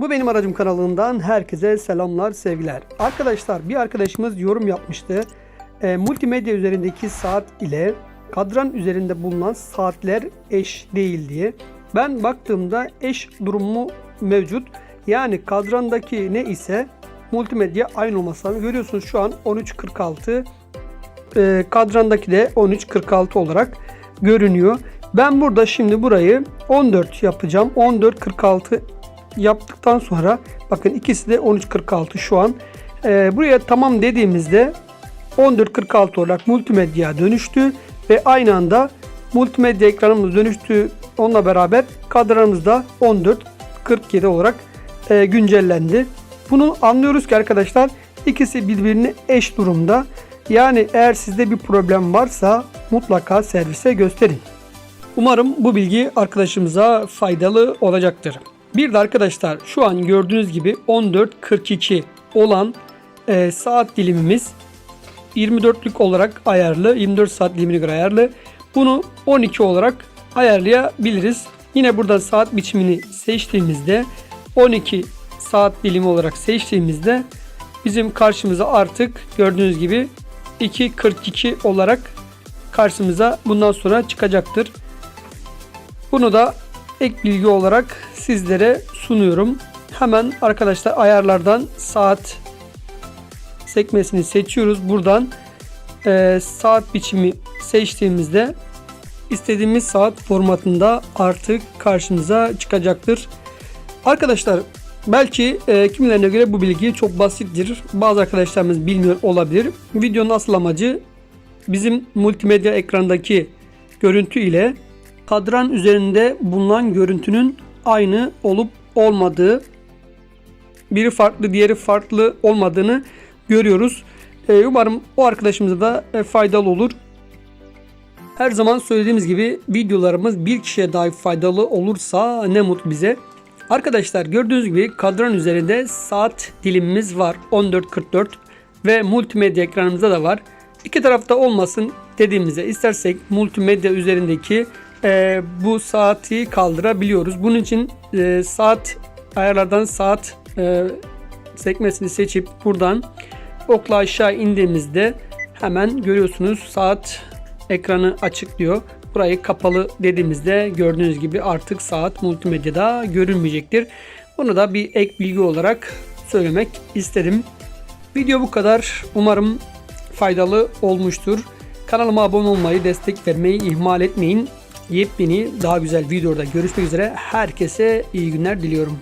Bu benim aracım kanalından herkese selamlar, sevgiler. Arkadaşlar bir arkadaşımız yorum yapmıştı. E, multimedya üzerindeki saat ile kadran üzerinde bulunan saatler eş değil diye. Ben baktığımda eş durumu mevcut. Yani kadrandaki ne ise multimedya aynı olması lazım. Görüyorsunuz şu an 13.46 e, kadrandaki de 13.46 olarak görünüyor. Ben burada şimdi burayı 14 yapacağım. 14.46 yaptıktan sonra bakın ikisi de 13.46 şu an. E, buraya tamam dediğimizde 14.46 olarak multimedya dönüştü ve aynı anda multimedya ekranımız dönüştü. Onunla beraber kadranımız da 14.47 olarak e, güncellendi. Bunu anlıyoruz ki arkadaşlar ikisi birbirine eş durumda. Yani eğer sizde bir problem varsa mutlaka servise gösterin. Umarım bu bilgi arkadaşımıza faydalı olacaktır. Bir de arkadaşlar şu an gördüğünüz gibi 14.42 olan e, saat dilimimiz 24'lük olarak ayarlı. 24 saat dilimine göre ayarlı. Bunu 12 olarak ayarlayabiliriz. Yine burada saat biçimini seçtiğimizde 12 saat dilimi olarak seçtiğimizde bizim karşımıza artık gördüğünüz gibi 2.42 olarak karşımıza bundan sonra çıkacaktır. Bunu da ek bilgi olarak sizlere sunuyorum. Hemen arkadaşlar ayarlardan saat sekmesini seçiyoruz. Buradan e, saat biçimi seçtiğimizde istediğimiz saat formatında artık karşımıza çıkacaktır. Arkadaşlar belki e, kimilerine göre bu bilgi çok basittir. Bazı arkadaşlarımız bilmiyor olabilir. Videonun asıl amacı bizim multimedya ekrandaki görüntü ile kadran üzerinde bulunan görüntünün aynı olup olmadığı biri farklı diğeri farklı olmadığını görüyoruz. E, umarım o arkadaşımıza da e, faydalı olur. Her zaman söylediğimiz gibi videolarımız bir kişiye dahi faydalı olursa ne mutlu bize. Arkadaşlar gördüğünüz gibi kadran üzerinde saat dilimimiz var 14.44 ve multimedya ekranımızda da var. İki tarafta olmasın dediğimizde istersek multimedya üzerindeki e, bu saati kaldırabiliyoruz. Bunun için e, saat ayarlardan saat e, sekmesini seçip buradan okla aşağı indiğimizde hemen görüyorsunuz saat ekranı açık diyor. Burayı kapalı dediğimizde gördüğünüz gibi artık saat multimedyada görünmeyecektir. Bunu da bir ek bilgi olarak söylemek istedim. Video bu kadar. Umarım faydalı olmuştur. Kanalıma abone olmayı, destek vermeyi ihmal etmeyin. Yepyeni daha güzel videoda görüşmek üzere. Herkese iyi günler diliyorum.